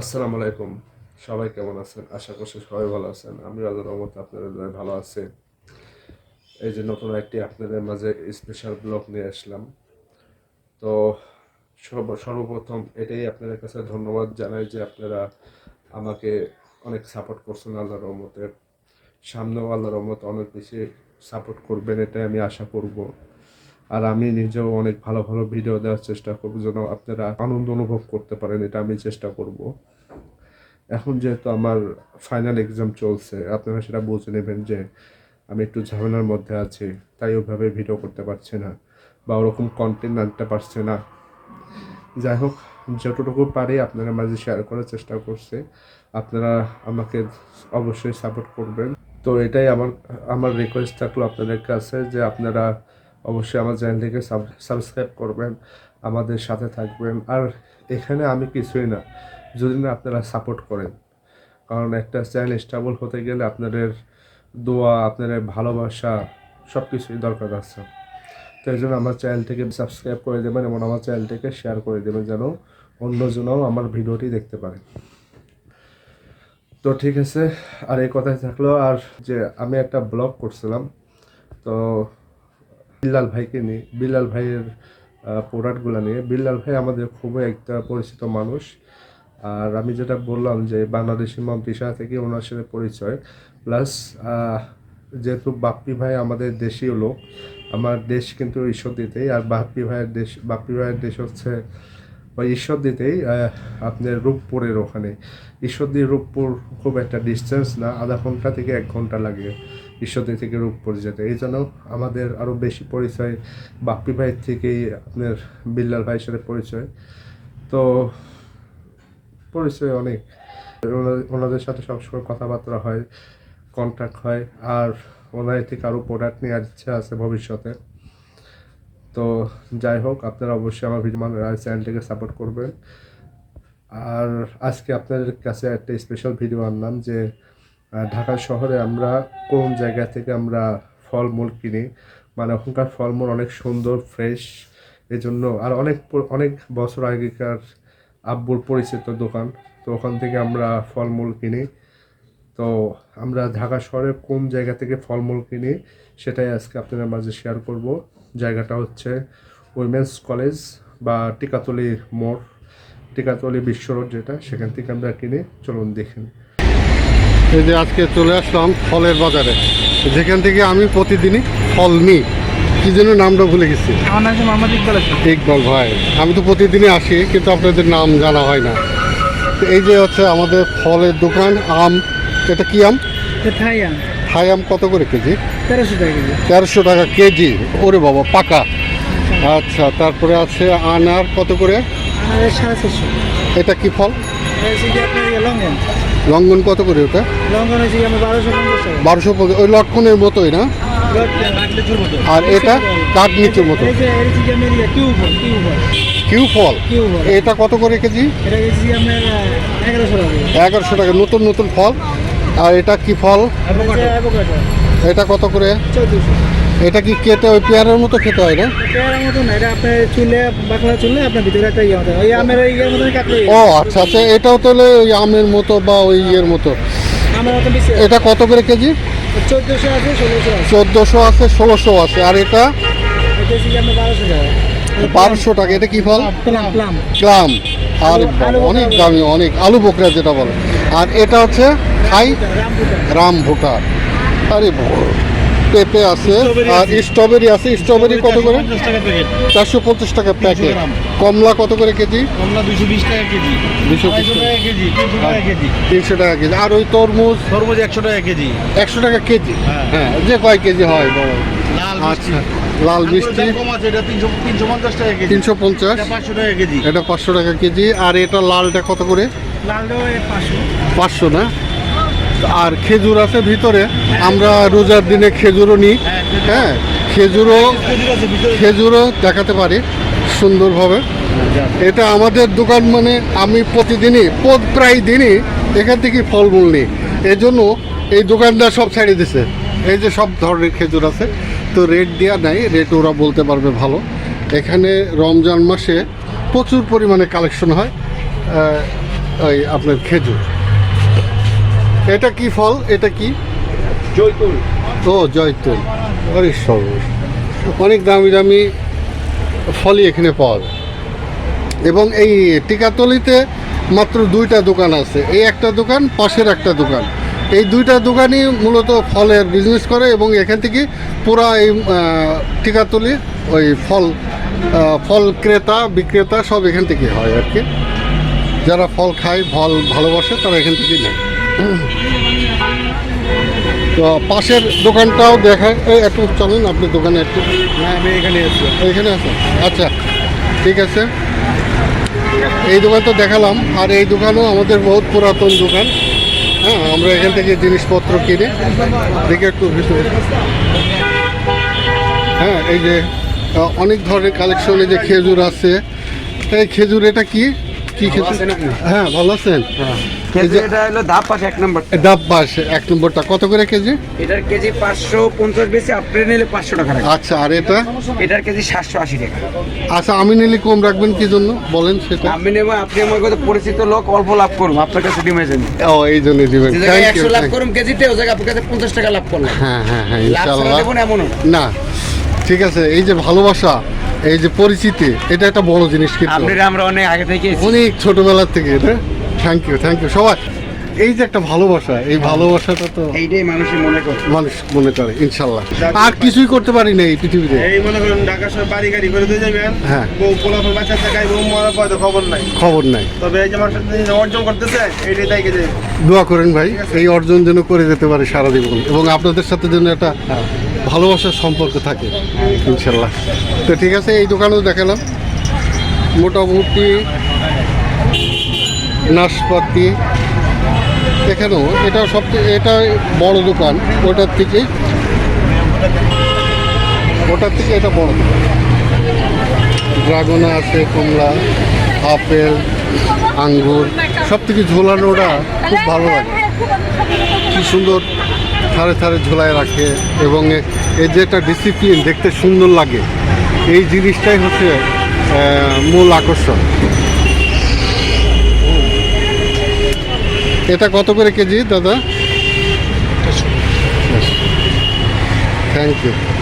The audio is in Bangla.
আসসালামু আলাইকুম। সবাই কেমন আছেন? আশা করছি সবাই ভালো আছেন। আমি আল্লাহর রহমতে আপনাদের ভালো আছি। এই যে নতুন একটি আপনাদের মাঝে স্পেশাল ব্লগ নিয়ে আসলাম। তো সর্বপ্রথম এটাই আপনাদের কাছে ধন্যবাদ জানাই যে আপনারা আমাকে অনেক সাপোর্ট করছেন আল্লাহ রহমতের সামনেও আল্লাহ রহমত অনেক বেশি সাপোর্ট করবেন, এটাই আমি আশা করব। আর আমি নিজেও অনেক ভালো ভালো ভিডিও দেওয়ার চেষ্টা করব, যেন আপনারা আনন্দ অনুভব করতে পারেন, এটা আমি চেষ্টা করব। এখন যেহেতু আমার ফাইনাল এক্সাম চলছে, আপনারা সেটা বুঝে নেবেন যে আমি একটু ঝামেলার মধ্যে আছি, তাই ওইভাবে ভিডিও করতে পারছি না বা ওরকম কন্টেন্ট আনতে পারছি না। যাই হোক, যতটুকু পারি আপনারা মাঝে শেয়ার করার চেষ্টা করছি, আপনারা আমাকে অবশ্যই সাপোর্ট করবেন। তো এটাই আমার আমার রিকোয়েস্ট থাকল আপনাদের কাছে যে আপনারা অবশ্যই আমার চ্যানেলটিকে সাবস্ক্রাইব করবেন, আমাদের সাথে থাকবেন। আর এখানে আমি কিছুই না যদি না আপনারা সাপোর্ট করেন। কারণ একটা চ্যানেল স্টেবল হতে গেলে আপনাদের দোয়া, আপনাদের ভালোবাসা সব কিছুই দরকার আছে। তো এই জন্য আমার চ্যানেলটিকে সাবস্ক্রাইব করে দেবেন এবং আমার চ্যানেলটিকে শেয়ার করে দেবেন যেন অন্যজনও আমার ভিডিওটি দেখতে পারে। তো ঠিক আছে, আর এই কথাই থাকল। আর যে আমি একটা ব্লগ করছিলাম, তো বিল্লাল ভাইকে নিয়ে, বিল্লাল ভাইয়ের প্রোডাক্টগুলো নিয়ে। বিল্লাল ভাই আমাদের খুবই একটা পরিচিত মানুষ। আর আমি যেটা বললাম যে বাংলাদেশি মাম পেশা থেকে ওনার সাথে পরিচয়। প্লাস যেহেতু বাপ্পি ভাই আমাদের দেশীয় লোক, আমার দেশ কিন্তু ঈশ্বর দিতেই। আর বাপ্পি ভাইয়ের দেশ, বাপ্পি ভাইয়ের দেশ হচ্ছে ওই ঈশ্বর দিতেই আপনার রূপপুরের ওখানে। ঈশ্বরদী রূপপুর খুব একটা ডিস্টেন্স না, আধা ঘণ্টা থেকে এক ঘণ্টা লাগে। ঈশ্বরদী থেকে রূপপুর যেতে এই জন্য আমাদের আরও বেশি পরিচয়, বাপ্পি ভাইয়ের থেকেই আপনার বিল্লাল ভাইয়ের সাথে পরিচয়। তো পরিচয় অনেক। ওনা- ওনাদের সাথে সবসময় কথাবার্তা হয় কন্ট্যাক্ট হয়, আর ওনাদের থেকে আরও প্রোডাক্ট নেওয়ার ইচ্ছা আছে ভবিষ্যতে। তো যাই হোক, আপনারা অবশ্যই আমার ভিডিও চ্যানেলটিকে সাপোর্ট করবেন। আর আজকে আপনাদের কাছে একটা স্পেশাল ভিডিও আনলাম যে ঢাকা শহরে আমরা কোন জায়গা থেকে আমরা ফলমূল কিনি? মানে ওখানকার ফলমূল অনেক সুন্দর ফ্রেশ এই জন্য আর অনেক অনেক বছর আগেকার আব্বুর পরিচিত দোকান, তো ওখান থেকে আমরা ফলমূল কিনি। তো আমরা ঢাকা শহরে কোন জায়গা থেকে ফলমূল কিনি সেটাই আজকে আপনাদের মাঝে শেয়ার করব। জায়গাটা হচ্ছে উইমেন্স কলেজ বা টিকাতলি মোড়, টিকাতলি বিশ্ব রোড যেটা, সেখান থেকে আমরা কিনে। চলুন দেখেন এই যে আজকে চলে আসলাম ফলের বাজারে। যেখান থেকে আমি প্রতিদিনই ফল নিই। কি যেন নামটা ভুলে গেছি। ইকবাল ভাই আমি তো প্রতিদিনই আসি কিন্তু আপনাদের নাম জানা হয় না। তো এই যে হচ্ছে আমাদের ফলের দোকান আম এটা কি আম? থাই আম। থাই আম কত করে কেজি? তেরোশো টাকা কেজি। তেরোশো টাকা কেজি। ওরে বাবা পাকা। আচ্ছা তারপরে আছে আনার কত করে? সাড়ে চারশো এটা কি ফল? লঙ্ঘন কত করে ওটা? লঙ্ঘন হচ্ছে আমার বারোশো বারোশো ওই লটকনের মতোই না? আর এটা কাঠ নিচুর মতো। কিউ ফল এটা কত করে কেজি? এগারোশো টাকা। নতুন নতুন ফল। আর এটা কি ফল? এটা এটা কত করে? এটা কি কেটে ওই পেয়ারের মতো খেতে হয় না? পেয়ারার মতো না এটা আপনার চুলে বাকলা চুলে আপনার ভিতরে একটা ইয়ে মতো ওই আমের ইয়ের মতন কাটলে ও আচ্ছা আচ্ছা এটাও তাহলে ওই আমের মতো বা ওই ইয়ের মতো। আমার মতো বেশি এটা কত করে কেজি? চোদ্দোশো আছে ষোলোশো আছে। চোদ্দোশো আছে ষোলোশো আছে। আর এটা? বারোশো টাকা? বারোশো টাকা। এটা কি ফল? প্লাম আর অনেক দামি অনেক। আলু বোকরা যেটা বলে। আর এটা হচ্ছে খাই রাম ভুটার আরে পেঁপে আছে আর স্ট্রবেরি আছে স্ট্রবেরি কত করে? চারশো পঞ্চাশ টাকা প্যাকেট কমলা কত করে কেজি? কমলা দুশো বিশ টাকা কেজি। দুশো টাকা কেজি তিনশো টাকা কেজি। তিনশো টাকা কেজি। আর ওই তরমুজ? তরমুজ একশো টাকা কেজি। একশো টাকা কেজি? হ্যাঁ। হ্যাঁ যে কয় কেজি হয়? আচ্ছা লাল মিষ্টি। তিনশো পঞ্চাশ এটা পাঁচশো টাকা কেজি। এটা পাঁচশো টাকা কেজি। আর এটা লালটা কত করে? পাঁচশো না? আর খেজুর আছে ভিতরে, আমরা রোজার দিনে খেজুরও নিই হ্যাঁ? খেজুরও খেজুরও দেখাতে পারি সুন্দরভাবে। এটা আমাদের দোকান মানে আমি প্রতিদিনই প্রায় দিনই এখান থেকে ফলমূল নিই। এই জন্য এই দোকানদার সব ছাড়িয়ে দিছে। এই যে সব ধরনের খেজুর আছে, তো রেট দেওয়া নাই রেট ওরা বলতে পারবে ভালো। এখানে রমজান মাসে প্রচুর পরিমাণে কালেকশন হয় ওই আপনার খেজুর। এটা কি ফল? এটা কি? জয়তুল। ও জয়তুল। সর্বস অনেক দামি দামি ফলই এখানে পাওয়া যায়। এবং এই টিকাতলিতে মাত্র দুইটা দোকান আছে। এই একটা দোকান পাশের একটা দোকান। এই দুইটা দোকানই মূলত ফলের বিজনেস করে এবং এখান থেকে পুরা এই টিকাতলি ওই ফল ফল ক্রেতা বিক্রেতা সব এখান থেকে হয় আর কি। যারা ফল খায় ফল ভালোবাসে তারা এখান থেকে নেয়। তো পাশের দোকানটাও দেখায় এই একটু চলুন আপনি দোকানে একটু। হ্যাঁ আমি এখানে এসেছি এখানে আছে আচ্ছা ঠিক আছে। এই দোকান তো দেখালাম আর এই দোকানও আমাদের বহুত পুরাতন দোকান। হ্যাঁ আমরা এখান থেকে জিনিসপত্র কিনে। দেখে একটু ভিতরে। হ্যাঁ এই যে অনেক ধরনের কালেকশন এই যে খেজুর আছে। এই খেজুর এটা কি? কি খেজুর? হ্যাঁ ভালো আছেন? এই যে এটা হলো ধাপ পাশ এক নম্বর ডাব বাস এক নম্বরটা। কত করে কেজি? এটার কেজি পাঁচশো পঞ্চাশ বেশি আপনি নিলে পাঁচশো টাকা রাখবেন। আচ্ছা আর এটা? এটার কেজি সাতশো আশি টাকা। আচ্ছা আমি নিলে কম রাখবেন কি জন্য? বলেন সেটা। আমি নেব আপনি আমার পরিচিত লোক অল্প লাভ করুন আপনার কাছে ডিমে ও এই জন্য দিবেন থ্যাংক ইউ একশো লাভ করুন কেজিতে ও জায়গায় আপনার কাছে পঞ্চাশ টাকা লাভ করলাম। হ্যাঁ হ্যাঁ হ্যাঁ লাভ ছাড়া না এমনও। না। না ঠিক আছে। এই যে ভালোবাসা এই যে পরিচিতি এটা একটা বড় জিনিস কিন্তু। আপনার আমরা অনেক আগে থেকে অনেক ছোটবেলার থেকে এটা থ্যাংক ইউ থ্যাংক ইউ সবাই এই যে একটা ভালোবাসা এই ভালোবাসাটা তো এইটাই মানুষের মনে করে। মানুষ মনে করে ইনশাল্লাহ। আর কিছুই করতে পারি না এই পৃথিবীতে। এই মনে করেন ঢাকা শহর বাড়ি গাড়ি করে দিয়ে যাবেন হ্যাঁ। বউ পোলাপের বাচ্চা থাকায় বউ মরার পর তো খবর নাই। খবর নাই। তবে এই যে যে অর্জন করতেছে এইটাই তাই গেছে। দোয়া করেন ভাই এই অর্জন যেন করে যেতে পারে সারা জীবন এবং আপনাদের সাথে যেন একটা ভালোবাসার সম্পর্ক থাকে ইনশাল্লাহ। তো ঠিক আছে এই দোকানেও দেখালাম। মোটামুটি নাশপাতি, এখানেও এটা সবচেয়ে এটা বড় দোকান, ওটার থেকে ওটার থেকে এটা বড় দোকান। ড্রাগন আছে, কমলা, আপেল, আঙ্গুর সব থেকে ঝোলানোটা খুব ভালো লাগে। কি সুন্দর থারে থারে ঝোলায় রাখে এবং এই যে একটা ডিসিপ্লিন দেখতে সুন্দর লাগে। এই জিনিসটাই হচ্ছে মূল আকর্ষণ। এটা কত করে কেজি দাদা? Thank you